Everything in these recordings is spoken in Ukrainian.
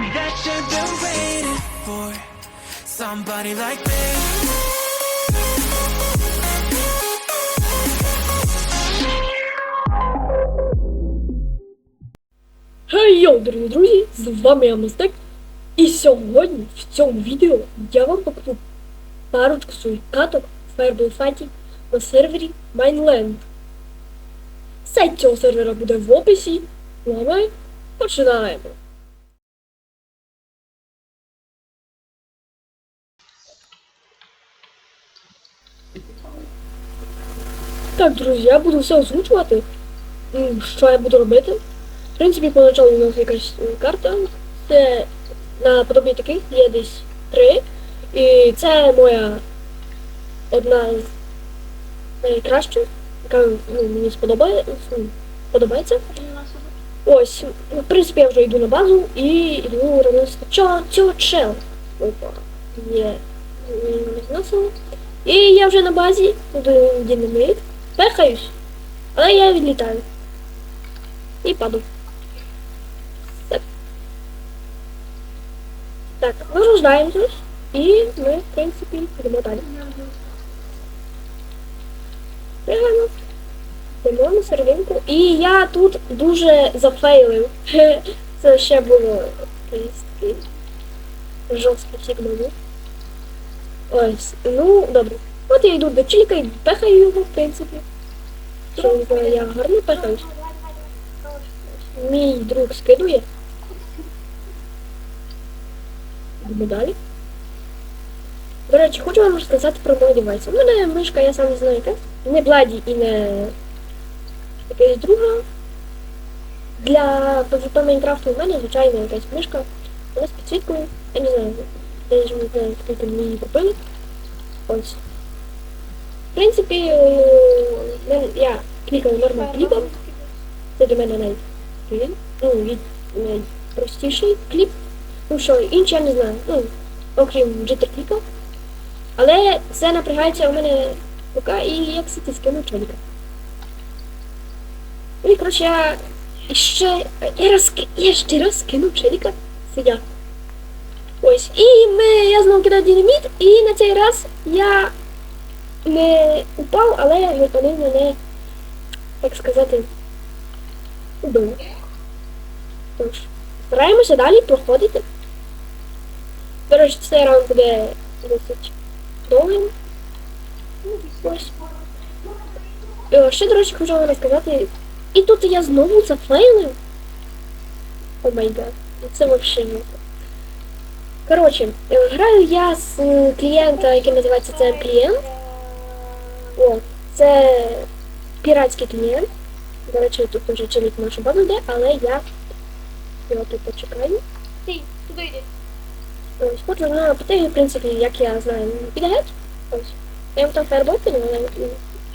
me that you've been waiting for somebody like me. Хей, йоу, дорогі друзі, з вами я Мастек. І сьогодні в цьому відео я вам покажу парочку своїх каток в Fireball Fight на сервері Mineland. Сайт цього сервера буде в описі. Ну а ми починаємо. Так, друзі, я буду все озвучувати. Що я буду робити? В принципі, поначалу у нас якась е, карта. Це на подобні таких є десь три. І це моя одна з найкращих, яка ну, мені сподобає, ну, подобається. Ось, ну, в принципі, я вже йду на базу і йду ранити цього, чела. Опа, є. І я вже на базі, туди дінамит, пехаюсь, але я відлітаю. І падаю. Так. Так, вирождаємось. І ми, в принципі, йдемо далі. Пригаємо. Йдемо на серединку. І я тут дуже зафейлив. Це ще було жорсткий сигнал. Ось, ну, добре. От я йду до чілька і пехаю його, в принципі. Що я гарно пехаюсь. Мій друг скидує. Йдемо далі. До речі, хочу вам розказати про мой девайс. У мене мишка, я сам не знаю яка. Не Бладі і не якась друга. Для PvP Майнкрафту у мене звичайна якась мишка. Вона з підсвіткою. Я не знаю, я ж не знаю, хто там її купили. Ось. Принципі, е, я клікав нормально кліпом. Це для мене навіть він. Ну, від найпростіший кліп. Ну що, інші я не знаю. Ну, окрім джитер кліпа. Але це напрягається у мене поки і як скину челіка. Ну і коротше я ще я, раз, я ще раз скину челіка. Це я. Ось. І ми, я знову кидаю динаміт, і на цей раз я не упав, але вони мене, так сказати, убили. Тож, стараємося далі проходити. До цей раунд буде досить довгим. Ось. Е, Ще, до речі, хочу вам розказати. І тут я знову зафейлив. О май гад. Це вообще не. Коротше, е, граю я з е, клієнта, який називається це клієнт. О, це піратський клієнт. До речі, тут вже чоловік нашу базу але я його тут почекаю. Ти, туди йди. Ось, хочу на потегі, в принципі, як я знаю, піде геть. Ось. Я їм там фаербол але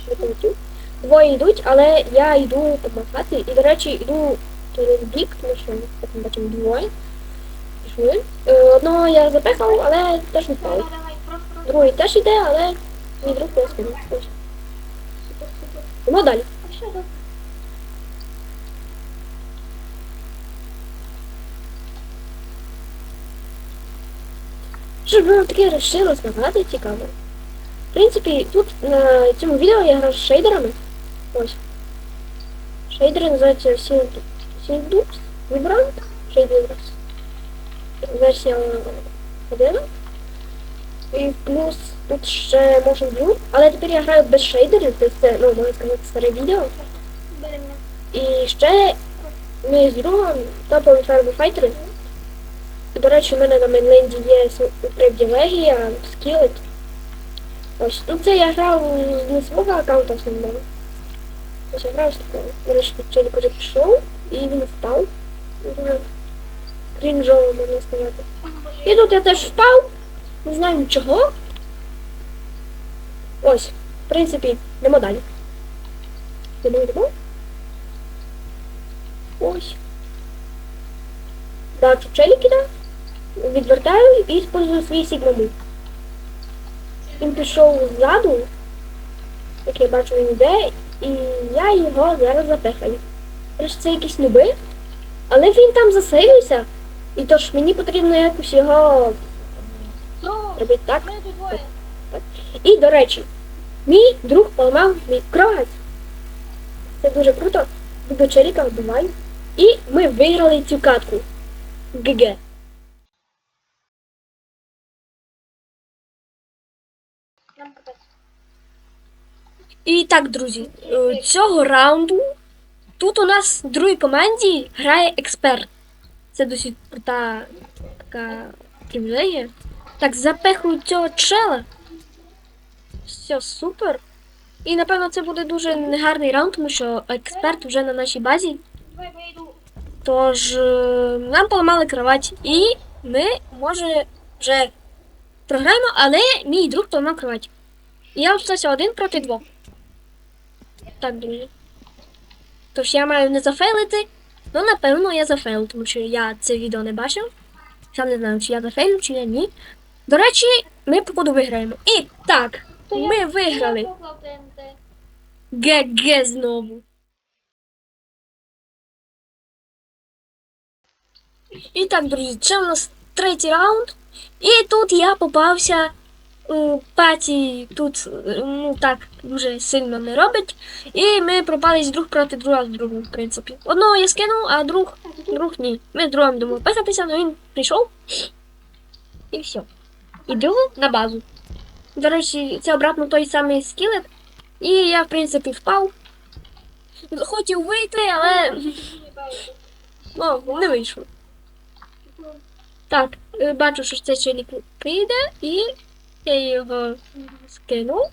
не полетів. Двоє йдуть, але я йду допомагати. І, до речі, йду через бік, тому що як ми бачимо двоє. Пішли. Е, Одного я запехав, але теж не впав. Другий теж йде, але мій друг скинув. Ось. Супер, супер. Йдемо далі. А що так? Щоб вам таке ще розказати цікаво. В принципі, тут на цьому відео я грав з шейдерами. Ось. Шейдери називаються Sindux Vibrant Shaders. Версія 1. І плюс тут ще Motion Blue. Але тепер я граю без шейдерів, тобто це, ну, можна сказати, старе відео. І ще ми з другом топові фарбофайтери. До речі, у мене на Мейнленді є привілегія, скілет. Ось, ну це я грав не свого аккаунта основного. Ось я грав з такого. Речі, тут чоловік пішов і він впав. Крінжово, можна сказати. І тут я теж впав. Не знаю чого. Ось, в принципі, йдемо далі. Йдемо, йдемо. Ось. Бачу челік іде, відвертаю і использую свій сігмаму. Він пішов ззаду, як я бачу, він йде, і я його зараз запехаю. Тож це якісь нуби, але він там засейвився. І тож мені потрібно якось його робити так. тут двоє. І, до речі, мій друг поламав мій кровать. Це дуже круто. До Черіка вбиваю. І ми виграли цю катку. ГГ. І так, друзі, е, цього раунду тут у нас в другій команді грає експерт. Це досить крута така привілегія. Так, запихую цього чела. Все супер. І напевно це буде дуже негарний раунд, тому що експерт вже на нашій базі. Тож е, нам поламали кровать. І ми, може, вже програємо, але мій друг поламав кровать. І я залишився один проти двох. Так, друзі. Тож я маю не зафейлити. Ну, напевно, я зафейлив, тому що я це відео не бачив. Сам не знаю, чи я зафейлив, чи я ні. До речі, ми походу виграємо. І так, То ми виграли. ГГ знову. І так, друзі, це у нас третій раунд. І тут я попався у паті. Тут ну так дуже сильно не робить. І ми пропались друг проти друга з другом, в принципі. Одного я скинув, а друг, друг ні. Ми з другом думали писатися, але він прийшов. І все. Іду на базу. До речі, це обратно той самий скілет. І я, в принципі, впав. Хотів вийти, але ну, не вийшло. Так, е, бачу, що цей челік прийде, і я його скинув.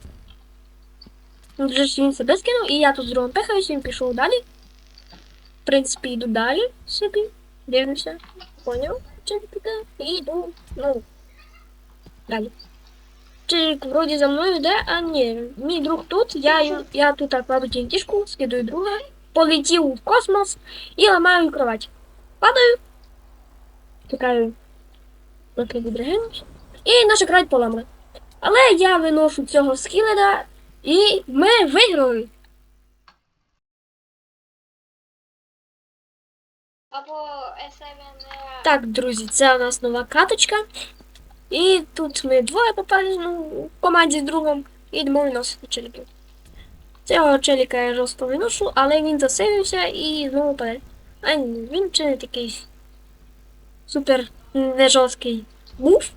Ну, Вже ж він себе скинув, і я тут з другом пихаюся, він пішов далі. В принципі, йду далі собі. Дивлюся. Поняв, чи таке. І йду, ну, далі. Челік вроді за мною йде, а ні. Мій друг тут, я, я тут кладу тінтішку, скидаю друга, полетів в космос і ламаю кровать. Падаю. Чекаю, поки відрегенусь. І наша кровать поламана. Але я виношу цього скіледа, і ми виграли. Або S7 Так, друзі, це у нас нова каточка. І тут ми двоє попали ну, в команді з другом і виносити челіків. Цього челіка я жорстко виношу, але він засивився і знову паде. А він чи не такий супер не жорсткий був.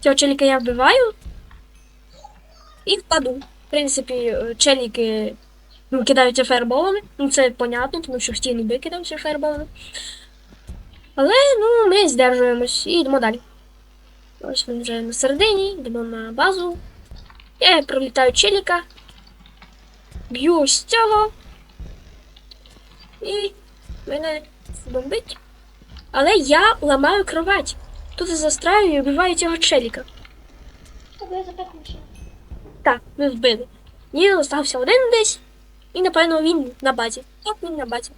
Цього челіка я вбиваю і впаду. В принципі, челіки ну, кидаються фаерболами. Ну це понятно, тому що всі ніби кидаються фаерболами. Але ну, ми здержуємось і йдемо далі. Ось ми вже на середині, йдемо на базу. Я пролітаю челіка. Б'ю ось цього. І мене бомбить. Але я ламаю кровать. Тут я застраю і вбиваю цього челіка. Тебе запекну ще. Так, ми вбили. Ні, залишився один десь. І напевно він на базі. Так, він на базі.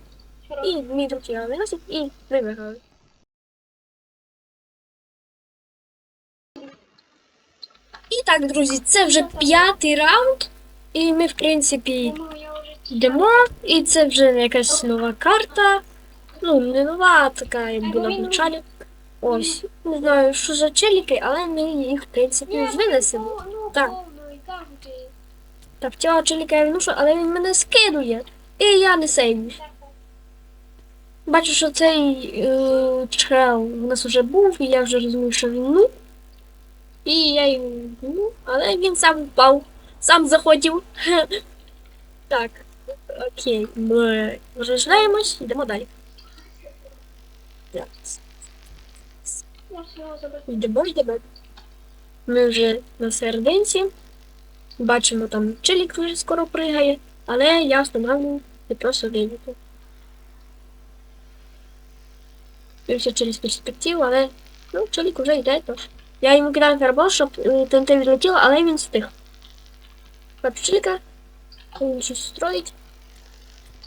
І мій друг його виносить, і ми виграли. І так, друзі, це вже п'ятий раунд. І ми, в принципі, йдемо. І це вже якась нова карта. Ну, не нова, а така, як була в началі. Ось. Не знаю, що за челіки, але ми їх, в принципі, винесемо. Так. Так, цього челіка я виношу, але він мене скидує. І я не так. Бачу, що цей е, чел в нас вже був, і я вже розумію, що він ну. І я його ну, але він сам впав, сам захотів. Так, окей, ми розжаємось, йдемо далі. Йдемо, йдемо. Ми вже на серединці. Бачимо, там челік вже скоро пригає, але я встановлю і просто вийду. Через перспективу, але ну, челік вже йде, тож. Я йому кидав фербол, щоб е, ТНТ відлетіло, але він встиг. Челіка, він щось строїть.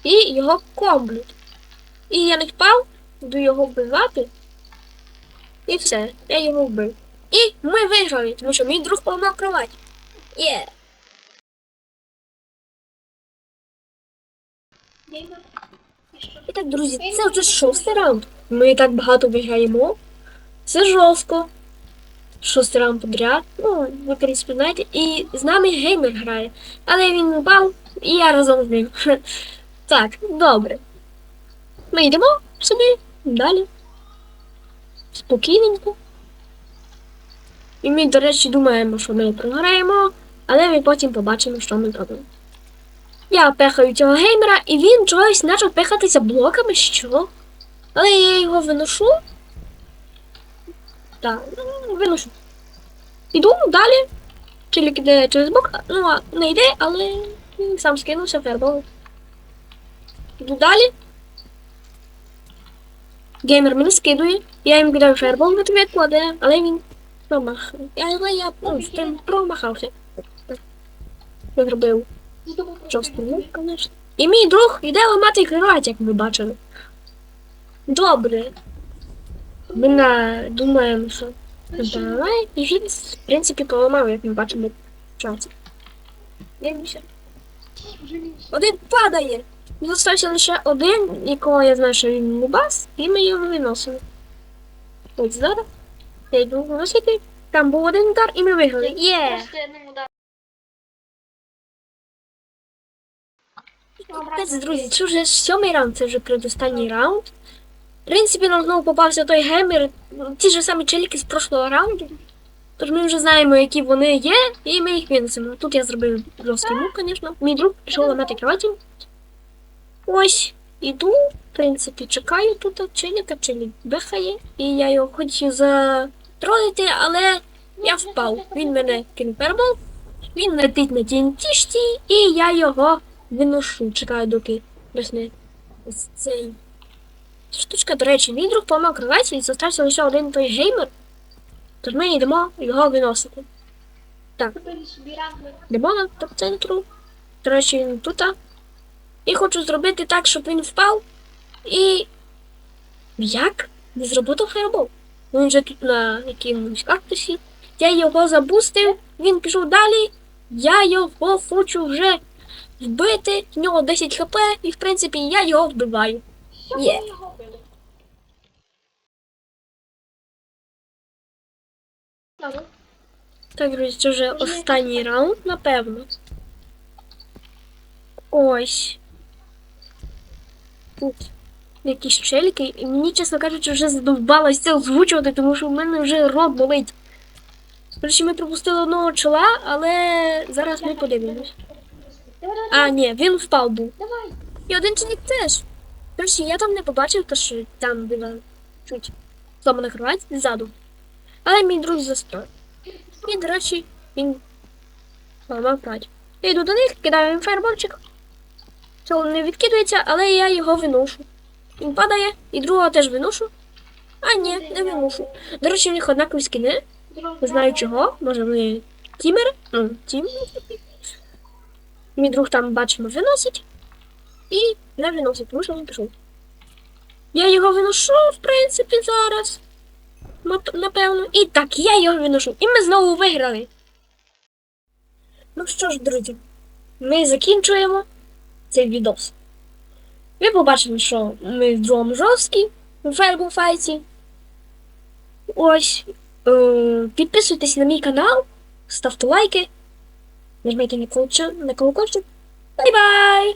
І його комблють. І я не впав, буду його вбивати. І все, я його вбив. І ми виграли, тому що мій друг поламав кровать. Є! Що? І так, друзі, це вже шостий раунд. Ми так багато виграємо. Це жорстко. Шостий раунд подряд. Ну, ви, в принципі, знаєте. І з нами геймер грає. Але він упав, і я разом з ним. Так, добре. Ми йдемо собі далі. Спокійненько. І ми, до речі, думаємо, що ми програємо, але ми потім побачимо, що ми зробимо. Я пехаю цього геймера, і він чогось почав пехатися блоками, що? Але я його виношу. Так, ну, виношу. Іду далі. Чилік іде через бок, ну, а не йде, але він сам скинувся фербол. Іду далі. Геймер мене скидує. Я йому кидаю фербол в ответ кладе, але він промах. Але я ну, з тим промахався. Я зробив жорсткий мув, звісно. І мій друг йде ламати кровать, як ви бачили. Добре. Ми на... думаємо, що давай. І він, в принципі, поламав, як ми бачимо в чаті. Один падає. Залишився лише один, якого я знаю, що він мубас, і ми його виносимо. Ось зараз. Я йду виносити. Там був один удар, і ми виграли. Є! Друзі, це вже сьомий раунд, це вже передостанній раунд. В принципі, нам знову попався той геймер, ті ж самі челіки з прошлого раунду. Тож ми вже знаємо, які вони є, і ми їх винесемо. Тут я зробив жорсткий мув, звісно. Мій друг пішов ламати кроваті. Ось, іду, в принципі, чекаю тут челіка, челік бехає, і я його хотів затролити, але я впав. Він мене кинув перебол, він летить на тінтішці, і я його виношу. Чекаю, доки ось цей. Штучка, до речі, мій друг поламав кроваті і залишився лише один той геймер. Тож ми йдемо його виносити. Собі. Йдемо на топ-центру. До речі, він тут. І хочу зробити так, щоб він впав. І. Як? Не зробив фаербол. Він вже тут на якомусь кактусі. Я його забустив, він пішов далі. Я його хочу вже вбити. В нього 10 хп, і в принципі я його вбиваю. Є. ви Так, друзі, це вже останній раунд, напевно. Ось. Тут якісь челіки, і мені, чесно кажучи, вже задовбалось це озвучувати, тому що в мене вже рот болить. Коротше, ми пропустили одного чола, але зараз ми подивимось. А, ні, він впав був. давай. І один чоловік теж. Коротше, я там не побачив, то що там була чуть зламана кровать ззаду. Але мій друг застояв. І, до речі, він поламав кровать. Я йду до них, кидаю їм фаербольчик. Цього не відкидується, але я його виношу. Він падає, і другого теж виношу. А ні, не виношу. До речі, в них однакові скини. Не знаю чого. Може вони тімери? Ну, тім. Мій друг там бачимо виносить. І не виносить, тому що він пішов. Я його виношу, в принципі, зараз. Мап- Напевно. І так, я його виношу. І ми знову виграли. Ну що ж, друзі, ми закінчуємо цей відос. Ви побачили, що ми в другому жорсткій в файті. Ось. Е, підписуйтесь на мій канал, ставте лайки, нажмайте на колокольчик. На колокольчик. Бай-бай!